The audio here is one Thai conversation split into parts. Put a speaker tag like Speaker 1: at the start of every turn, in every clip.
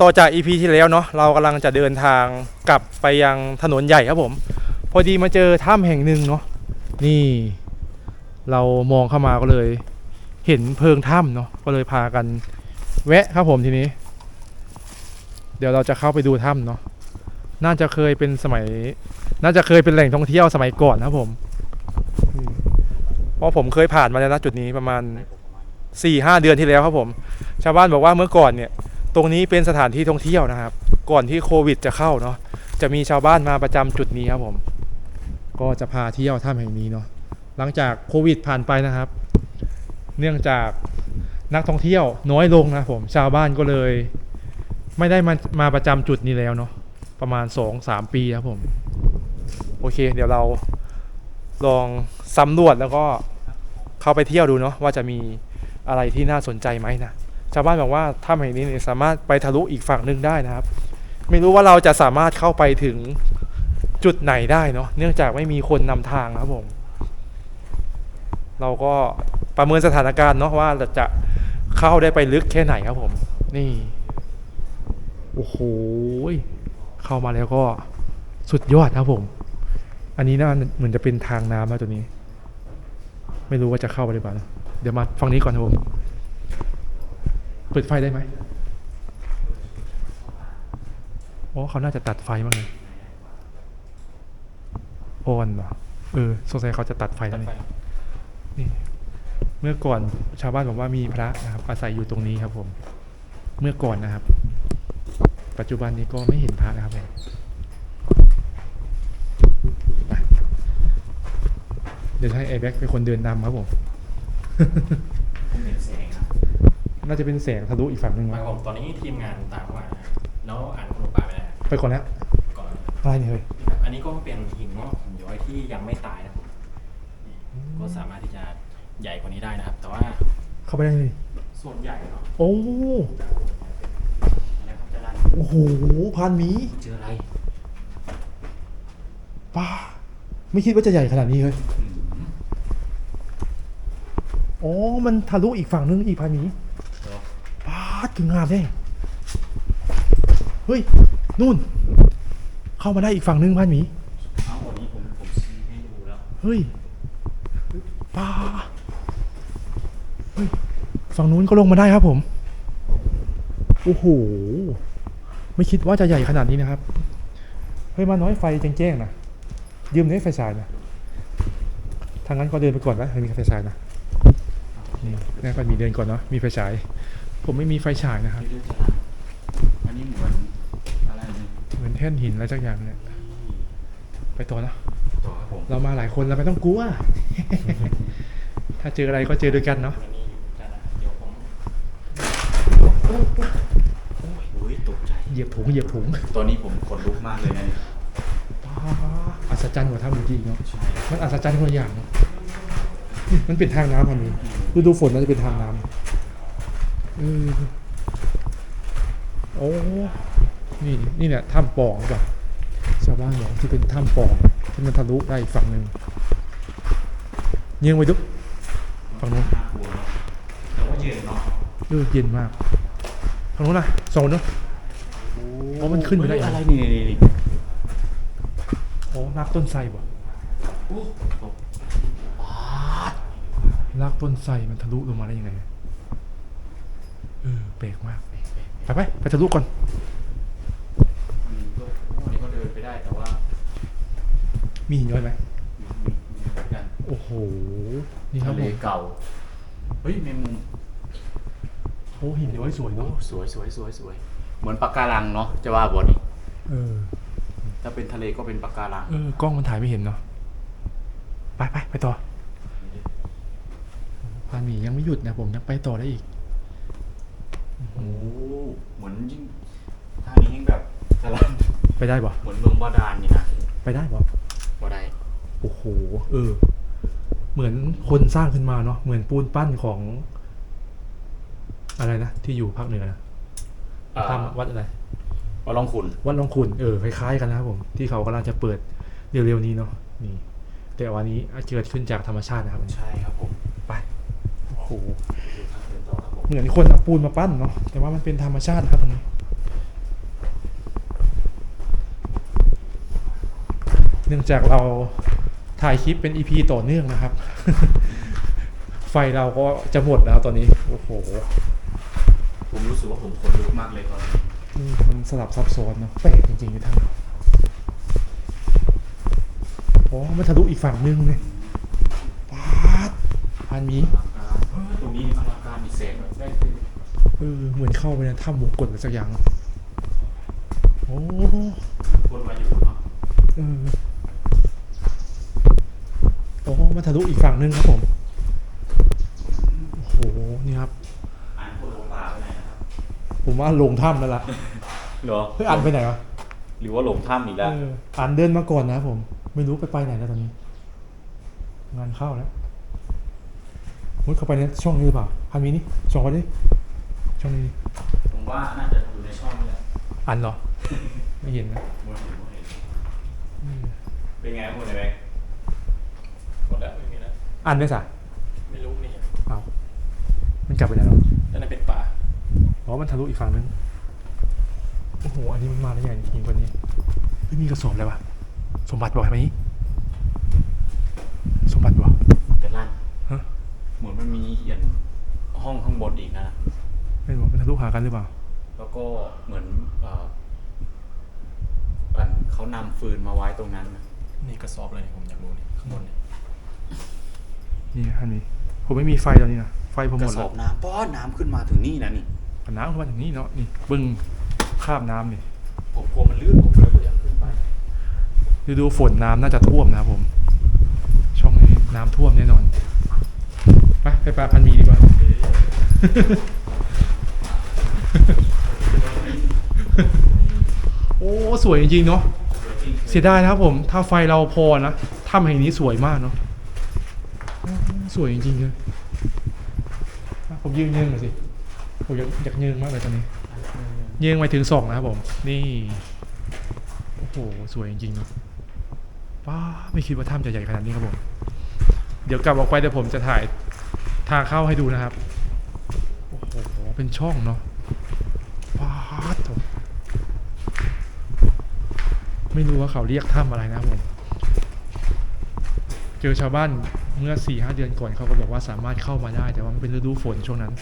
Speaker 1: ต่อจาก EP ที่แล้วเนาะเรากำลังจะเดินทางกลับไปยังถนนใหญ่ครับผม พอดีมาเจอถ้ำแห่งหนึ่งเนาะนี่ เรามองเข้ามาก็เลย เห็นเพิงถ้ำเนาะก็เลยพากัน แวะครับผมทีนี้ เดี๋ยวเราจะเข้าไปดูถ้ำเนาะน่าจะเคยเป็นสมัย น่าจะเคยเป็นแหล่งท่องเที่ยวสมัยก่อนนะครับผมเพราะผมเคยผ่านมาแล้วนะจุดนี้ประมาณ4ี่ห้าเดือนที่แล้วครับผม ชาวบ้านบอกว่าเมื่อก่อนเนี่ย ตรงนี้เป็นสถานที่ท่องเที่ยวนะครับ ก่อนที่โควิดจะเข้าเนาะจะมีชาวบ้านมาประจำจุดนี้ครับผม ก็จะพาเที่ยวถ้ำแห่งนี้เนาะหลังจากโควิดผ่านไปนะครับ เนื่องจากนักท่องเที่ยวน้อยลงนะผมชาวบ้านก็เลย ไม่ได้มามาประจำจุดนี้แล้วเนาะประมาณ 2-3 ปีครับผม โอเค เดี๋ยวเราลองสำรวจแล้วก็เข้าไปเที่ยวดูเนาะว่าจะมีอะไรที่น่าสนใจไหมนะ ชาวบ้านบอกว่าถ้ำแห่งนี้เนี่ยสามารถไปทะลุอีกฝั่งหนึ่งได้นะครับ ไม่รู้ว่าเราจะสามารถเข้าไปถึงจุดไหนได้เนาะเนื่องจากไม่มีคนนำทางครับผม เราก็ประเมินสถานการณ์เนาะว่าเราจะเข้าได้ไปลึกแค่ไหนครับผม นี่โอ้โหเข้ามาแล้วก็สุดยอดครับผม อันนี้น่าเหมือนจะเป็นทางน้ำนะตัวนี้ ไม่รู้ว่าจะเข้าไปหรือเปล่าเดี๋ยวมาฝั่งนี้ก่อนครับผม เปิดไฟได้ไหมอ๋อเขาน่าจะตัดไฟมั้งเลยออนเหรอเออสงสัยเขาจะตัดไฟแล้วนี่นี่เมื่อก่อนชาวบ้านบอกว่ามีพระนะครับ อาศัยอยู่ตรงนี้ครับ ผม เมื่อก่อนนะครับ ปัจจุบันนี้ก็ไม่เห็นพระนะครับผมไปเดี๋ยวให้ไอแบ็กเป็นคนเดินนำครับผม
Speaker 2: ผมเห็นแสงครับ
Speaker 1: น่าจะเป็นแสงทะลุอีกฝั่งหนึ่ง
Speaker 2: มา
Speaker 1: มั้ง
Speaker 2: ผมตอนนี้ทีมงานตามมาแล้วอ่านขนมป่าไปแล้ว
Speaker 1: ไปก่อนแล้ว
Speaker 2: ก่อน
Speaker 1: อะไรเนี่ยเฮ้ย
Speaker 2: นะครับอันนี้ก็เป็นหินงอกหินย้อยที่ยังไม่ตายนะครับนี่ก็สามารถที่จะใหญ่กว่านี้ได้นะครับ แต่ว่า
Speaker 1: เข้าไปได้เลย
Speaker 2: ส่วนใหญ่เนาะ
Speaker 1: โอ้
Speaker 2: อะไรครับจะได้
Speaker 1: โอ้โหพันหมี
Speaker 2: เจออะไร
Speaker 1: ป้าไม่คิดว่าจะใหญ่ขนาดนี้เลยอ๋อมันทะลุอีกฝั่งนึงอีกพันหมีป้าด ถึงงามแน่เฮ้ย นู่น เข้ามาได้อีกฝั่งนึงพันหมี
Speaker 2: เอาวันนี้ผมผมชี้ให้ดูแล้ว
Speaker 1: เฮ้ยป้าเฮ้ย ฝั่งนู้นก็ลงมาได้ครับผม โอ้โห ไม่คิดว่าจะใหญ่ขนาดนี้นะครับ เฮ้ย มาน้อยไฟแจ้งๆนะ ยืมได้ไฟฉายนะทางนั้นก็เดินไปก่อนนะมีไฟฉายนะนี่ก็มีเดินก่อนเนาะ มีไฟฉาย ผมไม่มีไฟฉายนะครับ
Speaker 2: เรื่อยๆจะละอันนี้เหมือนอะไรเนี่ย
Speaker 1: เหมือนแท่นหินอะไรสักอย่างเนี่ยไปต่อนะ
Speaker 2: ต่อครับผม
Speaker 1: เรามาหลายคนเราไม่ต้องกลัว ถ้าเจออะไรก็เจอด้วยกันเนาะ
Speaker 2: อันนี้อยู่จะละเดี๋ยวผมโอ้ยโอ้ยตกใจ
Speaker 1: เหยียบถุงเหยียบถุง
Speaker 2: ตอนนี้ผมขนลุกมากเลยนะเนี่ย
Speaker 1: ป้าอัศจรรย์กว่าถ้ำจริงๆเนาะ
Speaker 2: ใช่
Speaker 1: มันอัศจรรย์คนละอย่างเนาะนี่มันเป็นทางน้ำอันนี้ฤดูฝนมันจะเป็นทางน้ำ เออโอ้นี่ นี่เนี่ยถ้ำปองแบบชาวบ้านบอกที่เป็นถ้ำปองที่มันทะลุได้อีกฝั่งหนึ่งเยียงไปดูฝั่งนู้น
Speaker 2: น่ากลัวเนอะแต่ว่าเย็นเนาะ
Speaker 1: เออเย็นมากฝั่งนู้นนะสองนู้นอ๋อมันขึ้นไปได้
Speaker 2: เฮ้ยอะไรนี่นี่นี่
Speaker 1: โอ้รากต้นไทรบ่
Speaker 2: โอ้โห
Speaker 1: รากต้นไทรมันทะลุลงมาได้ยังไง เออแปลกมาก ไปไปไปทะลุก่อน
Speaker 2: อันนี้ก็อันนี้ก็เดินไปได้แต่ว่า
Speaker 1: มีหินย้อยไหม
Speaker 2: มีมีมีเหมือนกัน
Speaker 1: โอ้โห นี่ครั
Speaker 2: ทะ
Speaker 1: บ
Speaker 2: เล
Speaker 1: ผม
Speaker 2: เก่า เฮ้ยแมงมุม
Speaker 1: โอ้หินย้อยสวย
Speaker 2: โอ้
Speaker 1: เนาะ
Speaker 2: สวยสวยสวยสวย เหมือนปะการังเนาะจะว่าบ่นี่
Speaker 1: เออ
Speaker 2: ถ้าเป็นทะเลก็เป็นปะการัง
Speaker 1: เออกล้องมันถ่ายไม่เห็นเนาะไปไปไปต่อพานหมียังไม่หยุดนะผมยังไปต่อได้อีก
Speaker 2: โอ้เหมือนยิ่งทางนี้ยิ่งแบบสลัน
Speaker 1: ไปได้บ่
Speaker 2: เหมือนเมืองบาดาลนี่นะ
Speaker 1: ไปได้บ่
Speaker 2: บ่ได้
Speaker 1: โอ้โห เออ เหมือนคนสร้างขึ้นมาเนาะ เหมือนปูนปั้นของ อะไรนะ ที่อยู่ภาคเหนือนะทำวัดอะไร
Speaker 2: ว่าลองขุน
Speaker 1: วัดหลวงขุนเออ คล้ายๆกันนะครับผม ที่เขากำลังจะเปิดเร็วๆนี้เนาะ นี่ แต่วันนี้เกิดขึ้นจากธรรมชาตินะครับ
Speaker 2: ใช่ครับผม
Speaker 1: ไป โอ้โห
Speaker 2: ดูทาง เห
Speaker 1: มือนคนเอาปูนมาปั้นเนาะแต่ว่ามันเป็นธรรมชาติครับตรงนี้เนื่องจากเราถ่ายคลิปเป็น EP ต่อเนื่องนะครับ ไฟเราก็จะหมดแล้วตอนนี้ โอ้โห
Speaker 3: ผมรู้สึกว่าผมคนลุกมากเลยตอนนี้
Speaker 1: มันสลับซับซ้อนเนาะแปลกจริงๆที่ทำโอ้มานทะลุอีกฝั่งนึงเลยป๊าดพันมี้
Speaker 3: นี้อลังการมีแสงแบบได้เป็น
Speaker 1: เออเหมือนเข้าไปในถ้ำวงกดอะไรสักอย่างโอ้
Speaker 3: คนมาอยู่เนาะ
Speaker 1: เออโอ้มันทะลุอีกฝั่งนึงครับผมโอ้โหนี่ครับ
Speaker 3: อ่านคนลงป่าไปไหนนะครับ
Speaker 1: ผมว่าลงถ้ำแล้วล่ะ
Speaker 3: เหรอ
Speaker 1: เฮ้ยอันไปไหนวะ
Speaker 3: หรือว่าหลงถ้ำอีกแล้ว
Speaker 1: เอออันเดินมาก่อนนะครับผม ไม่รู้ไปไปไหนแล้วตอนนี้ งานเข้าแล้ว มุดเข้าไปในช่องนี้หรือเปล่าพันมีนี่ช่องไว้ดิช่องนี้ดิ
Speaker 3: ผมว่าน่าจะอยู่ในช่องนี่แหละ
Speaker 1: อันเหรอ ไม่เห็นนะ
Speaker 3: มวยเห็นมวยเห็น
Speaker 1: อืม
Speaker 3: เป็นไงพูดหน่อยไหม
Speaker 2: หมดแล้วไม่มีแล้ว
Speaker 1: อันได้สะ
Speaker 2: ไม่รู้นี่
Speaker 1: เอามันกลับไปไหนแล้ว
Speaker 2: นั่นนะเป็นป่า
Speaker 1: อ๋อมันทะลุอีกฝั่งนึงโอ้โหอันนี้มันมาได้ยังไงหินกว่านี้ไม่มีกระสอบเลยวะสมบัติบอกไหมสมบัติบอก
Speaker 3: แต่ลั่น
Speaker 1: ฮะ
Speaker 3: เห มือนมันมีเขียนห้องข้างบนอีกนะ
Speaker 1: ไม่รู้มันทะลุหากันหรือเปล่า
Speaker 3: แล้วก็เหมือนเอ่ออันเขานำฟืนมาไว้ตรงนั้นนะ
Speaker 2: นี่กระสอบอะไรเนี่ยผมอยากรู้นี่ข้างบนเนี่ย
Speaker 1: นี่อันนี้ผมไม่มีไฟตอนนี้นะไฟผมห
Speaker 3: ก
Speaker 1: ม
Speaker 3: ระ
Speaker 1: ด
Speaker 3: ส
Speaker 1: แล้
Speaker 3: อ
Speaker 1: ว
Speaker 3: บน้ำป้อนน้ำขึ้นมาถึงนี่นะนี่
Speaker 1: เอาน้ำเข้ามาถึงนี่เนาะนี่บึ้งคราบน้ำนี่
Speaker 3: ผมกลัวมันลื่นผมเลยไม่อยากขึ้นไป
Speaker 1: ฤดูฝนน้ำน่าจะท่วมนะครับผม ช่องนี้น้ำท่วมแน่นอน ไปไปปลาพันมีดีกว่า โอ้ สวยจริงๆเนาะเสียดายนะครับผม ถ้าไฟเราพอนะถ้ำแห่งนี้สวยมากเนาะสวยจริงๆเลยผมยืนเยิงหน่อยสิผมอยากอยากยิงมากเลยตอนนี้ยิงไปถึงสองนะครับผม นี่ โอ้โห สวยจริงๆเนาะป้าไม่คิดว่าถ้ำจะใหญ่ขนาดนี้ครับผม เดี๋ยวกลับออกไปเดี๋ยวผมจะถ่าย ทางเข้าให้ดูนะครับ โอ้โห เป็นช่องเนาะป้าดไม่รู้ว่าเขาเรียกถ้ำอะไรนะผม เจอชาวบ้านเมื่อ4ี่ห้าเดือนก่อนเขาก็บอกว่าสามารถเข้ามาได้ แต่ว่ามันเป็นฤดูฝนช่วงนั้น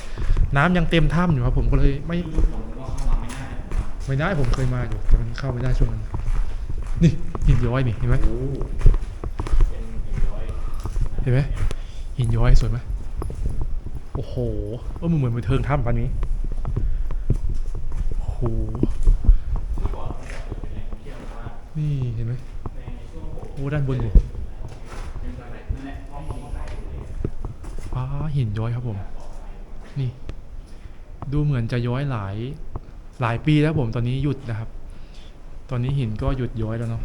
Speaker 1: น้ำยังเต็มถ้ำอยู่ครับผมก็เลยไม่ไม่ได้ผมเคยมาอยู่แต่มันเข้าไม่ได้ช่วงนั้น นี่หินย้อยนี่เห็นไหม
Speaker 2: เป็นหินย้อย
Speaker 1: เห็นไหมหินย้อยสวยไหม โอ้โหเออมันเหมือนไปเทิงถ้ำปันนี้โอ้โห
Speaker 2: นี่เห็
Speaker 1: นไหมโอ้ด้านบนนี่
Speaker 2: เป็นอะไรนั่นแหละห้องหิ
Speaker 1: อ้าหินย้อยครับผม นี่ ดูเหมือนจะย้อยหลาย หลายปีแล้วผมตอนนี้หยุดนะครับ ตอนนี้หินก็หยุดย้อยแล้วเนาะ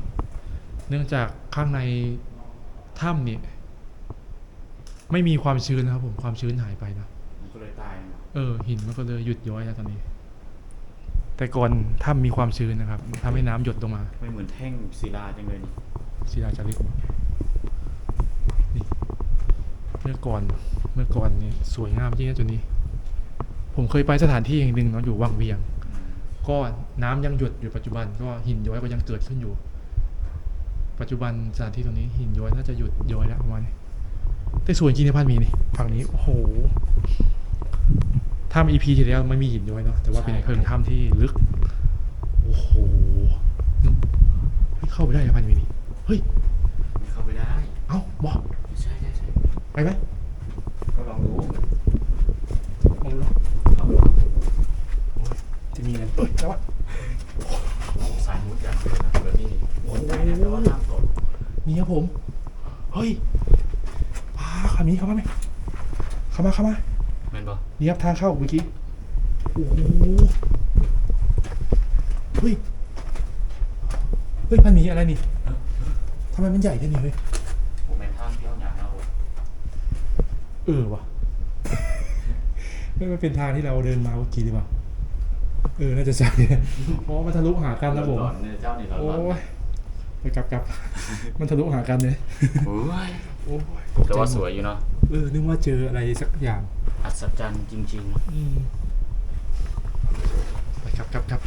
Speaker 1: เนื่องจากข้างในถ้ำนี่ ไม่มีความชื้นนะครับผมความชื้นหายไปนะ
Speaker 3: มันก็เลยตายเนาะ
Speaker 1: เออ หินมันก็เลยหยุดย้อยแล้วตอนนี้ แต่ก่อนถ้ำมีความชื้นนะครับทำให้น้ำหยดลงมา
Speaker 3: ไม่เหมือนแท่งศิลาจังเลยนี่
Speaker 1: ศิลาจารึกนี่เมื่อก่อนเมื่อก่อนนี่สวยงามจริงนะจุดนี้ ผมเคยไปสถานที่แห่งหนึ่งเนาะอยู่วังเวียง
Speaker 3: อืม
Speaker 1: ก็น้ำยังหยดอยู่ปัจจุบัน ก็หินย้อยก็ยังเกิดขึ้นอยู่ ปัจจุบันสถานที่ตรงนี้หินย้อยน่าจะหยุดย้อยแล้วประมาณนี้ แต่สวยจริงในพันมีนี่ฝั่งนี้โอ้โหถ้ำอีพีที่แล้วไม่มีหินย้อยเนาะแต่ว่าเป็นเพิงถ้ำที่ลึก โอ้โหนึกเฮ้ยเข้าไปได้ในพันมีนี่เฮ้ย
Speaker 3: ไม่เข้าไปได้
Speaker 1: เอ้าบอก
Speaker 3: ใช่ใช่ใช่
Speaker 1: ไปไหม
Speaker 3: ก็ลองดู
Speaker 1: ลองดูเนอะ
Speaker 3: เอา
Speaker 1: จะมีเงินเอ้ยแล้ววะ
Speaker 3: เอาสายมุดอย่างเดียวนะแบบนี้โอ้ยได้นะแต่ว่าห้ามตก
Speaker 1: นี่ครับผม เฮ้ย พาคำนี้เข้ามาไหมเข้ามาเข้ามา
Speaker 3: แม่นปะ
Speaker 1: นี่ครับทางเข้าเมื่อกี้โอ้โหเฮ้ยเฮ้ยพันหมีอะไรนี่ทำไมมันใหญ่แค่นี้เฮ้ย
Speaker 3: ผมแม่นทางเที่ยวอย่างนะโอ้ย
Speaker 1: เออว่ะไม่มันเป็นทางที่เราเดินมาเมื่อกี้หรือเปล่าเออน่าจะใช่เพราะว่ามันทะลุหากันนะผม
Speaker 3: หลอนๆเนี่ยเจ้านี่หลอน
Speaker 1: โอ้
Speaker 3: ๆ
Speaker 1: ยไปกลับกลับมันทะลุหากันเลย
Speaker 3: โอ้ย
Speaker 1: โแต่
Speaker 3: ว่าสวยอยู่เนาะ
Speaker 1: เออ นึกว่าเจออะไรสักอย่าง
Speaker 3: อัศจรรย์จริง
Speaker 1: อืมครับครับครับ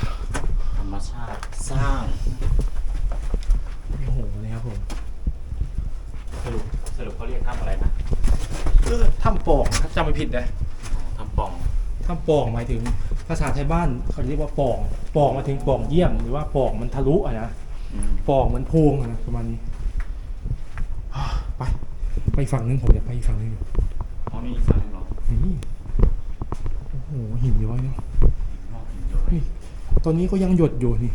Speaker 3: ธรรมชาติสร้าง
Speaker 1: โอ้โหนี่ครับผมสรุป
Speaker 3: สรุปเขาเรียกถ้ำ
Speaker 1: อะ
Speaker 3: ไรนะ
Speaker 1: เออถ้ำปองถ้าจำไม่ผิดนะ
Speaker 3: ถ้ำป่อง
Speaker 1: ถ้ำปองหมายถึงภาษาไทยบ้านเขาเรียกว่าปองปองหมายถึงปองเยี่ยมหรือว่าปองมันทะลุอะนะ
Speaker 3: อื
Speaker 1: ปองเหมือนพวงอะประมาณนี้ ฝั่งนึงผมอยากไปอีกฝั่งนึงอยู่
Speaker 3: อ๋อนี่อีกฝั่งหนึงเหรอ
Speaker 1: นี่โอ้โหหินย้อยเนาะ
Speaker 3: หินงอกหินย้อย
Speaker 1: นี่ตอนนี้ก็ยังหยดอยู่นี่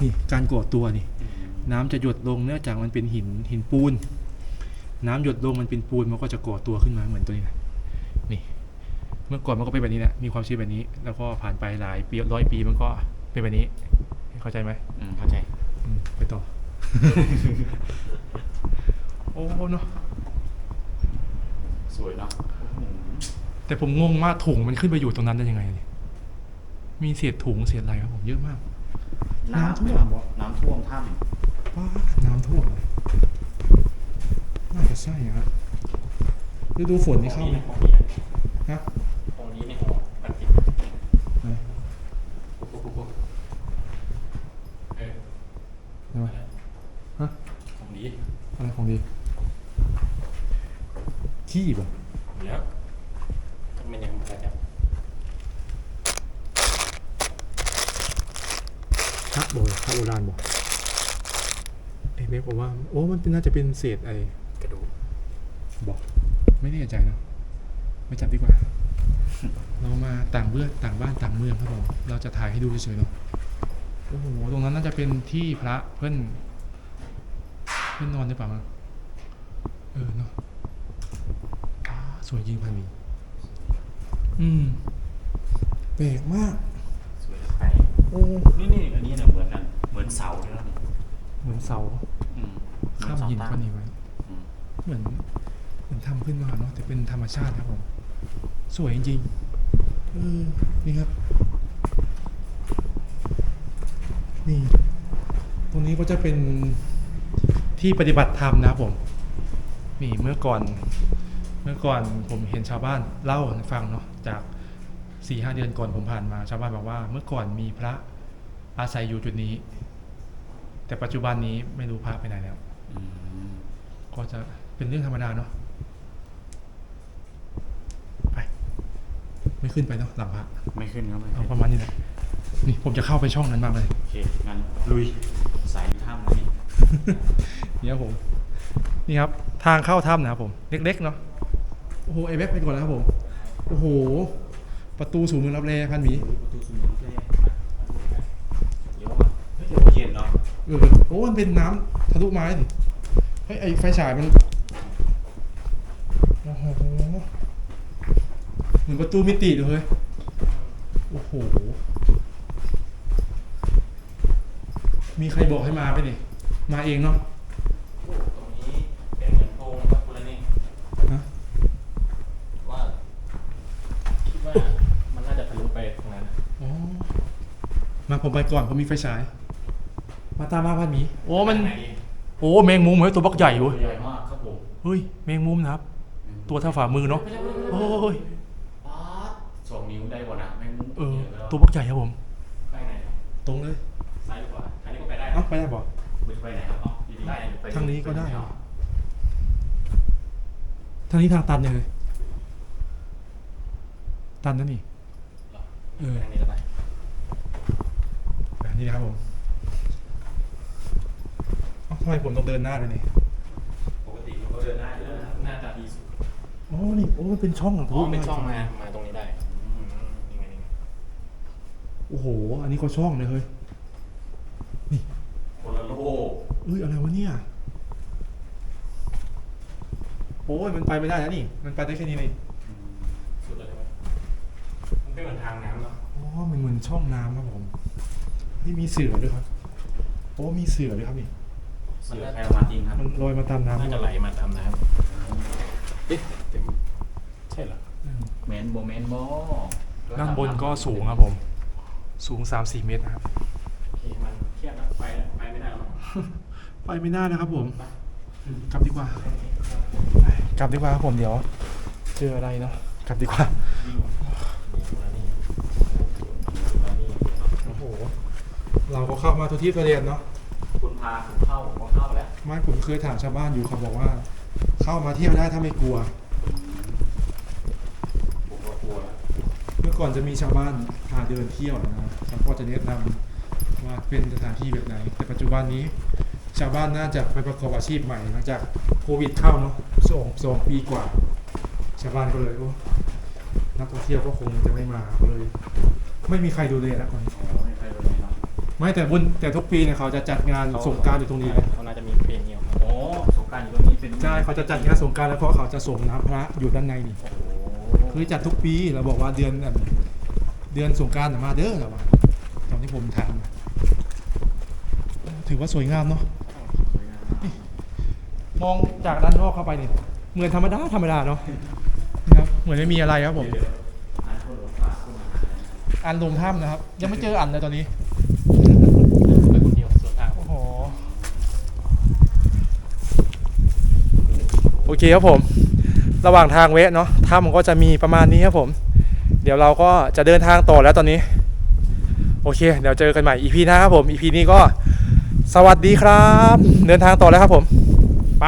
Speaker 1: นี่การก่อตัวนี่
Speaker 3: อืม
Speaker 1: น้ำจะหยดลงเนื่องจากมันเป็นหินหินปูน น้ำหยดลงมันเป็นปูนมันก็จะก่อตัวขึ้นมาเหมือนตัวนี้นะนี่ เมื่อก่อนมันก็เป็นแบบนี้แหละมีความชื้นแบบนี้ แล้วก็ผ่านไปหลายปีร้อยปีมันก็เป็นแบบนี้ เข้าใจไหม
Speaker 3: อืมเข้าใจ
Speaker 1: อืมไปต่อ โอ้เนาะ
Speaker 3: สวยเนาะอืม
Speaker 1: แต่ผมงงมากถุงมันขึ้นไปอยู่ตรงนั้นได้ยังไงเนี่ยมีเศษถุงเศษอะไรครับผมเยอะมาก น้ำท่วมเหรอ
Speaker 3: น้ำท่วมถ้
Speaker 1: ว้าน้ำท่วมเลยน่าจะใช่ครับฤดูฝนนี่เข้าไหม
Speaker 2: ของนี้
Speaker 1: ฮะ
Speaker 2: ของนี้ในหอปัดกิน
Speaker 1: ไหน
Speaker 2: เออ
Speaker 1: ไหนวะฮะ
Speaker 2: ของนี้
Speaker 1: อะไรของดีขี้ป่ะ
Speaker 2: แล้ว มันยังอะไรครับ
Speaker 1: พระโบราณพระโบราณบอกเอ้ยเมฆบอกว่า โอ้มันเป็นน่าจะเป็นเศษไอ้
Speaker 2: กระดูก
Speaker 1: บอก ไม่แน่ใจนะไม่จับดีกว่า เรามาต่างเบื้องต่างบ้านต่างเมืองครับผมเราจะถ่ายให้ดูเฉยๆเนาะโอ้โหตรงนั้นน่าจะเป็นที่พระเพื่อนเพื่อนนอนหรือเปล่ามั้งเออเนาะอ่าสวยจริงพันมี อืมแปลกมากำ
Speaker 3: สวยแล้วไป
Speaker 1: โอ้
Speaker 3: นี่นี่อันนี้เนี่ยเหมือนกันเหมือนเสาเลยนะนี่
Speaker 1: เหมือนเสา
Speaker 3: อืม
Speaker 1: ข้ามหินก้อนนี้ไว้
Speaker 3: อืม
Speaker 1: เหมือนเหมือนทำขึ้นมาเนาะแต่เป็นธรรมชาติครับผมสวยจริงๆเออนี่ครับ นี่ ตรงนี้ก็จะเป็นที่ปฏิบัติธรรมนะครับผม นี่เมื่อก่อน เมื่อก่อนผมเห็นชาวบ้านเล่าให้ฟังเนาะจากสี่ห้าเดือนก่อนผมผ่านมา ชาวบ้านบอกว่า เมื่อก่อนมีพระอาศัยอยู่จุดนี้ แต่ปัจจุบันนี้ไม่รู้พระไปไหนแล้ว
Speaker 3: อืม
Speaker 1: ก็จะเป็นเรื่องธรรมดาเนาะไป ไม่ขึ้นไปเนาะหลังพระ
Speaker 3: ไม่ขึ้นครับไม่
Speaker 1: เอา
Speaker 3: ขึ้น
Speaker 1: ประมาณนี้แหละนี่ผมจะเข้าไปช่องนั้นมากเลย
Speaker 3: โอเคงั้นลุยสายถ้ำนี้
Speaker 1: นี่ครับผม นี่ครับ ทางเข้าถ้ำนะครับผม เล็กๆเนาะ โอ้โห ไอแบ็คไปก่อนแล้วครับผม โอ้โห ประตูสู่เมืองรับแลพันหมี
Speaker 3: ประตูสุนัขแรกเดี๋ยวเฮ้ยเดี๋ยวเย็นเนาะ
Speaker 1: เออโอ้มันเป็นน้ำทะลุไม้ดิเฮ้ยไอไฟฉายมัน โอ้โหเหมือนประตูมิติเลยเฮ้ยโอ้โห มีใครบอกให้มาไปะนี่ มาเองเนาะ
Speaker 2: ตรงนี้เป็นเหมือนโพรงครับคุณละนี่
Speaker 1: ฮะ
Speaker 2: ว่าคิดว่ามันน่าจะทะลุไปตรงนั้นนะ
Speaker 1: อ๋อ มา ผมไปก่อนผมมีไฟฉาย มาตามมาพันหมีโอ้มัน
Speaker 2: ไหนดี
Speaker 1: โอ้แมงมุมเฮ้ยตัวบักใหญ่เว้ย
Speaker 3: ใหญ่มากครับผม
Speaker 1: เฮ้ยแมงมุมนะครับ ตัวเท่าฝ่ามือเนาะโอ้ย
Speaker 3: ป๊าดสองนิ้วได้กว่านะแม่งมุ้ง
Speaker 1: เออ
Speaker 3: ยะแล้ว
Speaker 1: ตัวบักใหญ่ครับผม
Speaker 2: ไปไหนครับ
Speaker 1: ตรงเลย
Speaker 2: ซ้ายหรือขวาทางนี้ก็ไปได้
Speaker 1: เอ้าไปได้บอก
Speaker 3: ไปไปไหนครับอ๋อดีๆ
Speaker 2: ได้
Speaker 3: ไป
Speaker 1: ทางนี้ก็ได้
Speaker 3: ป
Speaker 1: ทางนี้ทางตันยังเลยตันนั่นนี่เออ
Speaker 2: ทางนี้ก็ไป
Speaker 1: แบบ นี้นะครับผมเอ้าทำไมผมต้องเดินหน้าเลยนี่
Speaker 2: ปกติมันก็เดินได้อยู่แล้วนะหน้าตาดีสุด
Speaker 1: อ๋อนี่โอ้มันเป็นช่องเหรอ
Speaker 2: อ๋อเป็นช่องมา มาตรงนี้ได้อืมนี่ไงนี่ไง
Speaker 1: โอ้โห อันนี้ก็ช่องเลยเฮ้ย
Speaker 3: คนละโลก
Speaker 1: เอ้ยอะไรวะเนี่ย โอ้ยมันไปไม่ได้แล้วนี่ มันไปได้แค่นี้เลย
Speaker 2: สุดเลยใช่ไหมมันเป็นเหมือนทางน้ำเนาะ
Speaker 1: อ๋อมันเหมือนช่องน้ำครับผม นี่มีเสือด้วยครับโอ้มีเสือด้วยครับนี่
Speaker 3: เสือใครเอามาจริงครับ
Speaker 1: มันลอยมาตามน้ำ
Speaker 2: น่าจะไหลมาตามน้ำเอ๊ะเต็มใช่เหรอ
Speaker 1: อืม
Speaker 3: แมนโบแมนโบ
Speaker 1: ด้านบนก็สูงครับผม สูง3-4เมตรนะครับ
Speaker 2: โอเคมันเครียดนะไปแล้วไปไม่ได้หรอก
Speaker 1: ไปไม่ได้นะครับผม กลับดีกว่าไปกลับดีกว่าครับผมเดี๋ยว เจออะไรเนาะกลับดีกว่า
Speaker 2: วิ่งมานี่มานี่
Speaker 1: โอ้โห เราก็เข้ามาทุกที่ตัวเรียนเนาะ
Speaker 3: คุณพาผมเข้าผมก็เข้าแล้ว
Speaker 1: ไม่ผมเคยถามชาวบ้านอยู่เขาบอกว่า เข้ามาเที่ยวได้ถ้าไม่กลัวก่อนจะมีชาวบ้านพาเดินเที่ยวนะครับเขาก็จะแนะนำว่าเป็นสถานที่แบบไหน แต่ปัจจุบันนี้ ชาวบ้านน่าจะไปประกอบอาชีพใหม่หลังจากโควิดเข้าเนาะสองสองปีกว่า ชาวบ้านก็เลยโอ้นักท่องเที่ยวก็คงจะไม่มาก็เลย ไม่มีใครดูเลยแล้วคนนี้ ไม่แต่บุญแต่ทุกปีเนี่ยเขาจะจัดงานสงกรารอยู่ตรงนี้เลย
Speaker 2: เขาน่าจะมีเพลงเดียวครับ
Speaker 3: โอ้สงกรารอยู่ตรงนี้เป็น
Speaker 1: ใช่เขาจะจัดงานสงกรารแล้วเพราะเขาจะส่งน้ำพระอยู่ด้านในนี่
Speaker 3: โอ้
Speaker 1: คือจัดทุกปีเราบอกว่าเดือนแบบเดือนสงกรารมาเด้อเราว่าตอนที่ผมถามถือว่าสวยงามเนาะ
Speaker 3: สวยงามมาก
Speaker 1: มองจากด้านนอกเข้าไปเนี่ยเหมือนธรรมดาธรรมดาเนาะนะครับเหมือนไม่มีอะไรครับผม
Speaker 3: เดี๋ยวๆอ่านคนหลงป่าขึ้นมา
Speaker 1: อันลมถ้ำนะครับ ยังไม่เจออันเลยตอนนี้
Speaker 2: ไปคนเดียวส่วนทาง
Speaker 1: โอ้โหโอ เคครับผม ระหว่างทางเวะเนาะถ้ำก็จะมีประมาณนี้ครับผม เดี๋ยวเราก็จะเดินทางต่อแล้วตอนนี้ โอเค เดี๋ยวเจอกันใหม่ EP หน้าครับผม EP นี้ก็สวัสดีครับ เดินทางต่อแล้วครับผมไป